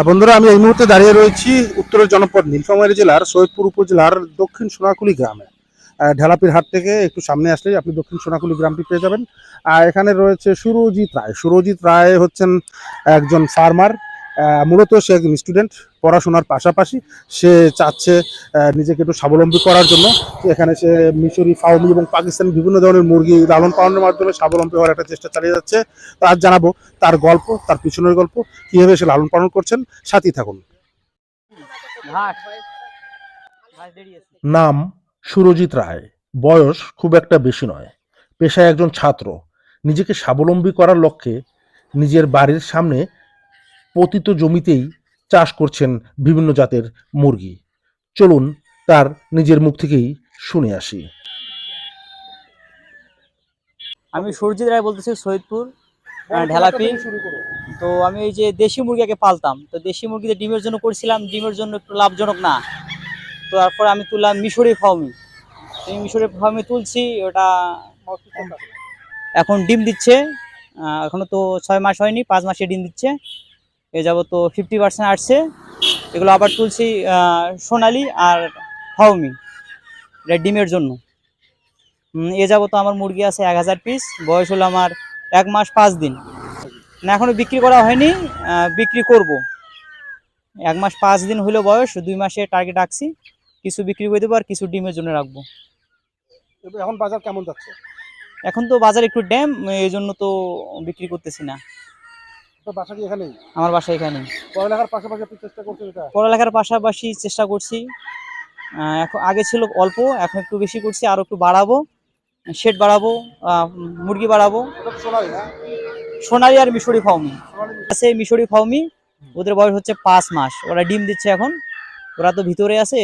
আর বন্ধুরা, আমি এই মুহূর্তে দাঁড়িয়ে রয়েছি উত্তরের জনপদ নীলফামারী জেলার সৈয়দপুর উপজেলার দক্ষিণ সোনাকুলি গ্রামে। ঢেলাপির হাট থেকে একটু সামনে আসলেই আপনি দক্ষিণ সোনাকুলি গ্রামটি পেয়ে যাবেন। আর এখানে রয়েছে সুরজিৎ রায়। সুরজিৎ রায় হচ্ছেন একজন ফার্মার মূলত সে একজন স্টুডেন্ট পড়াশোনার পাশাপাশি সে চাচ্ছে নিজেকে একটু স্বাবলম্বী করার জন্য। এখানে সে মিশরি ফাউমি এবং পাকিস্তানি বিভিন্ন ধরনের মুরগি লালন পালনের মাধ্যমে স্বাবলম্বী হওয়ার একটা চেষ্টা চালিয়ে যাচ্ছে। তো আজ জানাব তার গল্প তার পিছনের গল্প কীভাবে সে লালন পালন করছেন। সাথী থাকুন। নাম সুরজিৎ রায়। বয়স খুব একটা বেশি নয়। পেশায় একজন ছাত্র। নিজেকে স্বাবলম্বী করার লক্ষ্যে নিজের বাড়ির সামনে পতিত জমিতেই চাষ করছেন বিভিন্ন জাতের মুরগি। চলুন তার নিজের মুখ থেকেই শুনে আসি। আমি সুরজিৎ রায় বলতেছি সৈয়দপুর ঢেলাপি। তো আমি এই যে দেশি মুরগি আগে পালতাম, তো দেশি মুরগিতে ডিমের জন্য করছিলাম, ডিমের জন্য একটু লাভজনক না। তো তারপর আমি তুললাম মিশরি ফার্মি এই মিশরি ফার্মে তুলছি, ওটা এখন ডিম দিচ্ছে এখনও তো ছয় মাস হয়নি, পাঁচ মাসে ডিম দিচ্ছে। এ যাব তো ফিফটি পার্সেন্ট আসছে। এগুলো আবার তুলছি সোনালি আর হাউমি এটা ডিমের জন্য এ যাব তো আমার মুরগি আছে এক হাজার পিস বয়স হলো আমার এক মাস পাঁচ দিন। না এখনও বিক্রি করা হয়নি বিক্রি করব। এক মাস পাঁচ দিন হলো বয়স দুই মাসে টার্গেট রাখছি। কিছু বিক্রি করে দেবো আর কিছু ডিমের জন্য রাখব। এখন বাজার কেমন যাচ্ছে? এখন তো বাজার একটু ড্যাম এই জন্য তো বিক্রি করতেছি না। তো বাসা কি এখানেই? আমার বাসা এখানে পড়ালেখার পাশাপাশি আপনি চেষ্টা করছেন এটা? পড়ালেখার পাশাপাশি চেষ্টা করছি। এখন আগে ছিল অল্প এখন একটু বেশি করছি আরও একটু বাড়াবো। শেড বাড়াবো মুরগি বাড়াবো। সোনালি আর মিশরি ফাউমি আছে মিশরি ফাউমি ওদের বয়স হচ্ছে পাঁচ মাস। ওরা ডিম দিচ্ছে এখন। ওরা তো ভিতরে আছে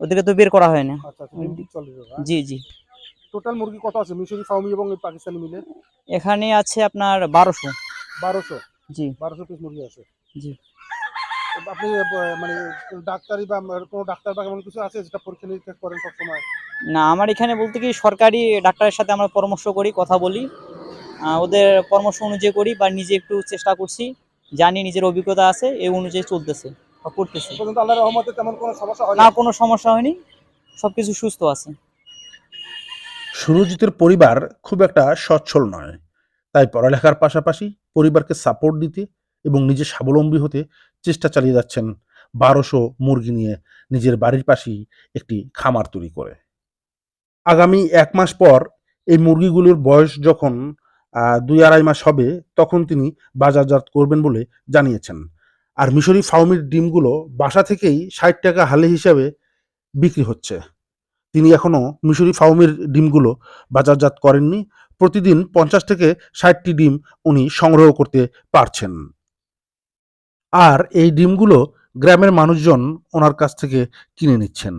ওদেরকে তো বের করা হয় না। আচ্ছা আচ্ছা চল্লিশ জি জি। টোটাল মুরগি কত আছে? মিশরি ফাউমি এবং পাকিস্তানি মিলে? এখানে আছে আপনার বারোশো। বারোশো। জি। বারোশো পিস মুরগি আছে। জি। আপনি মানে ডাক্তারি বা কোনো ডাক্তার বা এমন কিছু আছে যেটা পরীক্ষা নিরীক্ষা করেন সবসময়? না আমার এখানে বলতে কি সরকারি ডাক্তারের সাথে আমরা পরামর্শ করি কথা বলি। ওদের পরামর্শ অনুযায়ী করি বা নিজে একটু চেষ্টা করছি। জানি নিজের অভিজ্ঞতা আছে এই অনুযায়ী চলতেছে বা করতেছি। পর্যন্ত রহমতে তেমন কোনো সমস্যা হয় না কোনো সমস্যা হয়নি। সবকিছু সুস্থ আছে। সুরজিতের পরিবার খুব একটা সচ্ছল নয়। তাই পড়ালেখার পাশাপাশি পরিবারকে সাপোর্ট দিতে এবং নিজে স্বাবলম্বী হতে চেষ্টা চালিয়ে যাচ্ছেন বারোশো মুরগি নিয়ে নিজের বাড়ির পাশেই একটি খামার তৈরি করে। আগামী এক মাস পর এই মুরগিগুলোর বয়স যখন দুই আড়াই মাস হবে, তখন তিনি বাজারজাত করবেন বলে জানিয়েছেন। আর মিশরি ফাউমির ডিমগুলো বাসা থেকেই ষাট টাকা হালে হিসাবে বিক্রি হচ্ছে। তিনি এখনও মিশরি ফাউমির ডিমগুলো বাজারজাত করেননি। প্রতিদিন পঞ্চাশ থেকে ষাটটি ডিম উনি সংগ্রহ করতে পারছেন। আর এই ডিমগুলো গ্রামের মানুষজন ওনার কাছ থেকে কিনে নিচ্ছেন।